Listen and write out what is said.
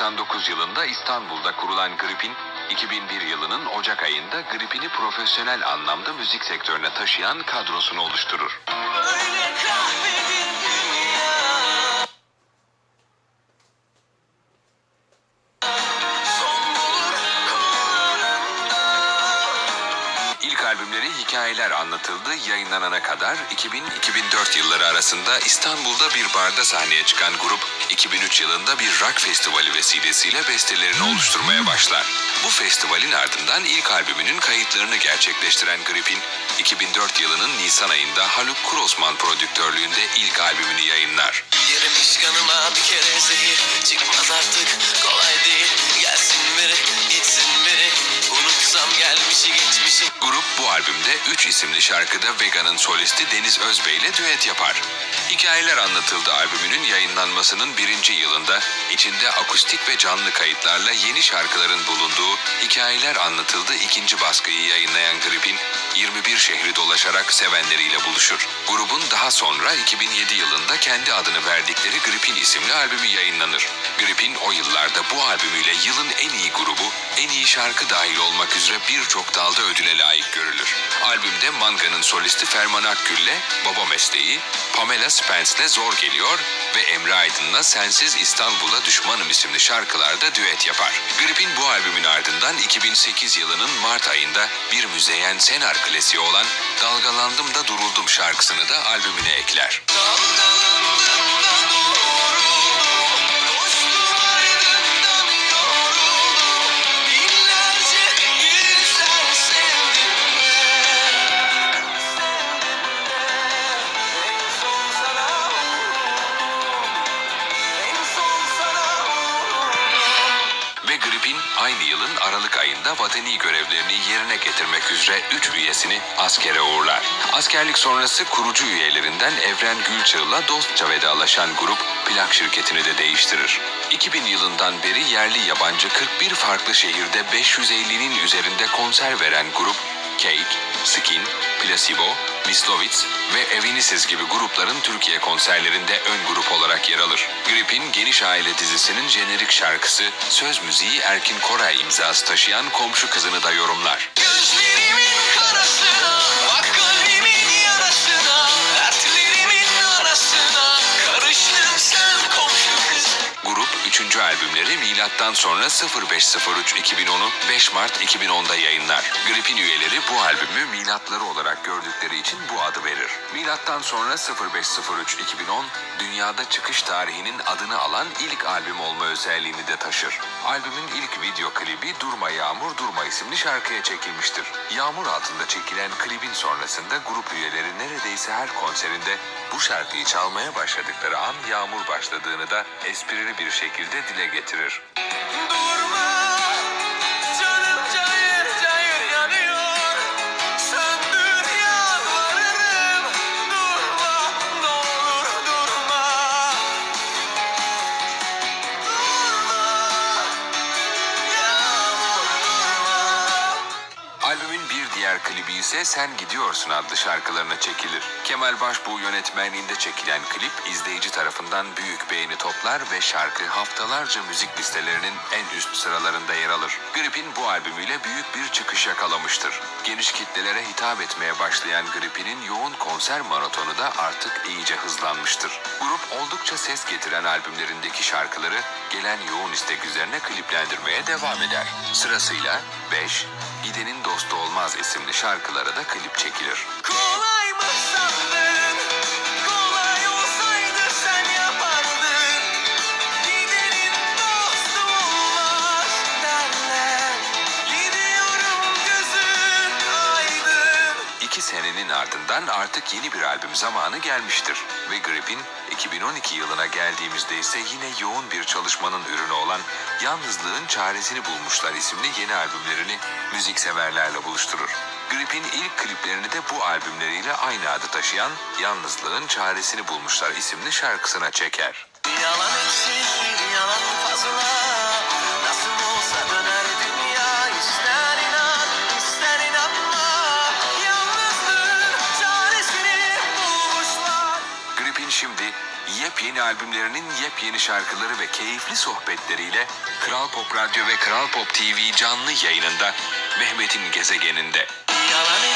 1999 yılında İstanbul'da kurulan Gripin, 2001 yılının Ocak ayında Gripin'i profesyonel anlamda müzik sektörüne taşıyan kadrosunu oluşturur. Hikayeler Anlatıldı yayınlanana kadar 2000-2004 yılları arasında İstanbul'da bir barda sahneye çıkan grup 2003 yılında bir rock festivali vesilesiyle bestelerini oluşturmaya başlar. Bu festivalin ardından ilk albümünün kayıtlarını gerçekleştiren Grip'in 2004 yılının Nisan ayında Haluk Kurosman prodüktörlüğünde ilk albümünü yayınlar. Albümde 3 isimli şarkıda Vega'nın solisti Deniz Özbey ile düet yapar. Hikayeler Anlatıldı albümünün yayınlanmasının birinci yılında içinde akustik ve canlı kayıtlarla yeni şarkıların bulunduğu Hikayeler Anlatıldı ikinci baskıyı yayınlayan Grip'in 21 şehri dolaşarak sevenleriyle buluşur. Grubun daha sonra 2007 yılında kendi adını verdikleri Grip'in isimli albümü yayınlanır. Grip'in o yıllarda bu albümüyle yılın en iyi grubu, en iyi şarkı dahil olmak üzere birçok dalda ödüle layık görülür. Albümde Manga'nın solisti Ferman Akgül'le Baba Mesleği, Pamela Spence'le Zor Geliyor ve Emre Aydın'la Sensiz İstanbul'a Düşmanım isimli şarkılarda düet yapar. Grip'in bu albümün ardından 2008 yılının Mart ayında bir müzeyyen Senar klasiği olan Dalgalandım da Duruldum şarkısını da albümüne ekler. Ayında vatani görevlerini yerine getirmek üzere 3 üyesini askere uğurlar. Askerlik sonrası kurucu üyelerinden Evren Gülçağ'la dostça vedalaşan grup plak şirketini de değiştirir. 2000 yılından beri yerli yabancı 41 farklı şehirde 550'nin üzerinde konser veren grup Cake, Skin, Placebo, Mislovitz ve Evinisiz gibi grupların Türkiye konserlerinde ön grup olarak yer alır. Grip'in Geniş Aile dizisinin jenerik şarkısı söz müziği Erkin Koray imzası taşıyan komşu kızını da yorumlar. 3. albümleri milattan sonra 0503-2010'u 5 Mart 2010'da yayınlar. Grip'in üyeleri bu albümü milatları olarak gördükleri için bu adı verir. Milattan sonra 0503-2010 dünyada çıkış tarihinin adını alan ilk albüm olma özelliğini de taşır. Albümün ilk video klibi Durma Yağmur Durma isimli şarkıya çekilmiştir. Yağmur altında çekilen klibin sonrasında grup üyeleri neredeyse her konserinde bu şarkıyı çalmaya başladıkları an yağmur başladığını da esprili bir şekilde dile getirir. Albümün bir diğer klibi ise Sen Gidiyorsun adlı şarkılarına çekilir. Kemal Başbuğ yönetmenliğinde çekilen klip izleyici tarafından büyük beğeni toplar ve şarkı haftalarca müzik listelerinin en üst sıralarında yer alır. Grip'in bu albümüyle büyük bir çıkış yakalamıştır. Geniş kitlelere hitap etmeye başlayan Grip'inin yoğun konser maratonu da artık iyice hızlanmıştır. Grup oldukça ses getiren albümlerindeki şarkıları gelen yoğun istek üzerine kliplendirmeye devam eder. Sırasıyla 5, Gidenin Dostu Olmaz isimli şarkılara da klip çekilir. Kolay mı sandın? Kolay olsaydı sen yapardın. Gidenin dostu olmaz derler. Gidiyorum gözün aydın. İki senenin ardından artık yeni bir albüm zamanı gelmiştir. Ve Grip'in 2012 yılına geldiğimizde ise yine yoğun bir çalışmanın ürünü olan Yalnızlığın Çaresini Bulmuşlar isimli yeni albümlerini müzikseverlerle buluşturur. Grip'in ilk kliplerini de bu albümleriyle aynı adı taşıyan Yalnızlığın Çaresini Bulmuşlar isimli şarkısına çeker. Yalan eksik yepyeni albümlerinin yepyeni şarkıları ve keyifli sohbetleriyle Kral Pop Radyo ve Kral Pop TV canlı yayınında Mehmet'in gezegeninde. Yalan